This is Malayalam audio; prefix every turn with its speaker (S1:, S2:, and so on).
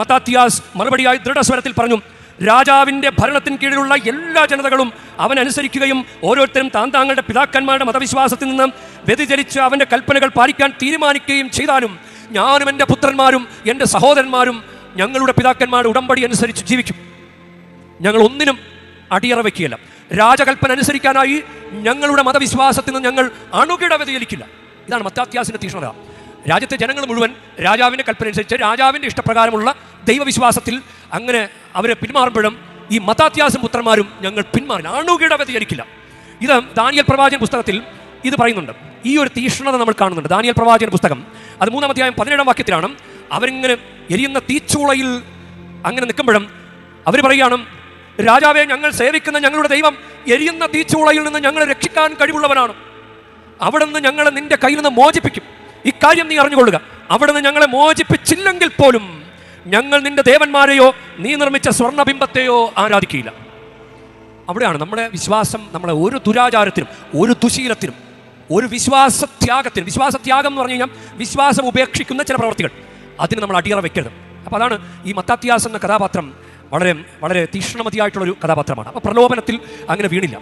S1: മത്താത്തിയാസ് മറുപടിയായി ദൃഢസ്വരത്തിൽ പറഞ്ഞു രാജാവിന്റെ ഭരണത്തിന് കീഴിലുള്ള എല്ലാ ജനതകളും അവൻ അനുസരിക്കുകയും ഓരോരുത്തരും താൻ താങ്കളുടെ പിതാക്കന്മാരുടെ മതവിശ്വാസത്തിൽ നിന്ന് വ്യതിചരിച്ച് അവന്റെ കൽപ്പനകൾ പാലിക്കാൻ തീരുമാനിക്കുകയും ചെയ്താലും ഞാനും എന്റെ പുത്രന്മാരും എന്റെ സഹോദരന്മാരും ഞങ്ങളുടെ പിതാക്കന്മാരുടെ ഉടമ്പടി അനുസരിച്ച് ജീവിക്കും. ഞങ്ങൾ ഒന്നിനും അടിയറ വയ്ക്കുകയില്ല രാജകൽപ്പന അനുസരിക്കാനായി ഞങ്ങളുടെ മതവിശ്വാസത്തിൽ നിന്ന് ഞങ്ങൾ അണുകിട വ്യതിചലിക്കില്ല. ഇതാണ് മത്താത്യാസിന്റെ തീഷ്ണത. രാജ്യത്തെ ജനങ്ങൾ മുഴുവൻ രാജാവിന്റെ കൽപ്പന അനുസരിച്ച് രാജാവിന്റെ ഇഷ്ടപ്രകാരമുള്ള ദൈവവിശ്വാസത്തിൽ അങ്ങനെ അവരെ പിന്മാറുമ്പോഴും ഈ മതാത്യാസം പുത്രന്മാരും ഞങ്ങൾ പിന്മാറില്ല. അണുകിട വ്യതിചരിക്കില്ല ഇത് ദാനിയൽ പ്രവാചൻ പുസ്തകത്തിൽ ഇത് പറയുന്നുണ്ട്. ഈ ഒരു തീഷ്ണത നമ്മൾ കാണുന്നുണ്ട്. ദാനിയൽ പ്രവാചകൻ പുസ്തകം. അത് മൂന്നാം അധ്യായം പതിനേഴാം വാക്യത്തിലാണ്. അവരിങ്ങനെ എരിയുന്ന തീച്ചൂളയിൽ അങ്ങനെ നിൽക്കുമ്പോഴും അവർ പറയുകയാണ് രാജാവെ ഞങ്ങൾ സേവിക്കുന്ന ഞങ്ങളുടെ ദൈവം എരിയുന്ന തീച്ചൂളയിൽ നിന്ന് ഞങ്ങളെ രക്ഷിക്കാൻ കഴിവുള്ളവനാണ്. അവിടെ നിന്ന് ഞങ്ങളെ നിന്റെ കയ്യിൽ നിന്ന് മോചിപ്പിക്കും. ഇക്കാര്യം നീ അറിഞ്ഞുകൊള്ളുക. അവിടെ നിന്ന് ഞങ്ങളെ മോചിപ്പിച്ചില്ലെങ്കിൽ പോലും ഞങ്ങൾ നിന്റെ ദേവന്മാരെയോ നീ നിർമ്മിച്ച സ്വർണബിംബത്തെയോ ആരാധിക്കുകയില്ല അവിടെയാണ് നമ്മുടെ വിശ്വാസം നമ്മളെ ഒരു ദുരാചാരത്തിനും ഒരു ദുശീലത്തിനും ഒരു വിശ്വാസത്യാഗത്തിനും. വിശ്വാസത്യാഗം എന്ന് പറഞ്ഞു കഴിഞ്ഞാൽ വിശ്വാസം ഉപേക്ഷിക്കുന്ന ചില പ്രവർത്തികൾ അതിന് നമ്മൾ അടിയറ വെക്കരുത്. അപ്പോൾ അതാണ് ഈ മത്താത്യാസ് എന്ന കഥാപാത്രം വളരെ വളരെ തീക്ഷ്ണമതിയായിട്ടുള്ളൊരു കഥാപാത്രമാണ്. അപ്പോൾ പ്രലോഭനത്തിൽ അങ്ങനെ വീണില്ല.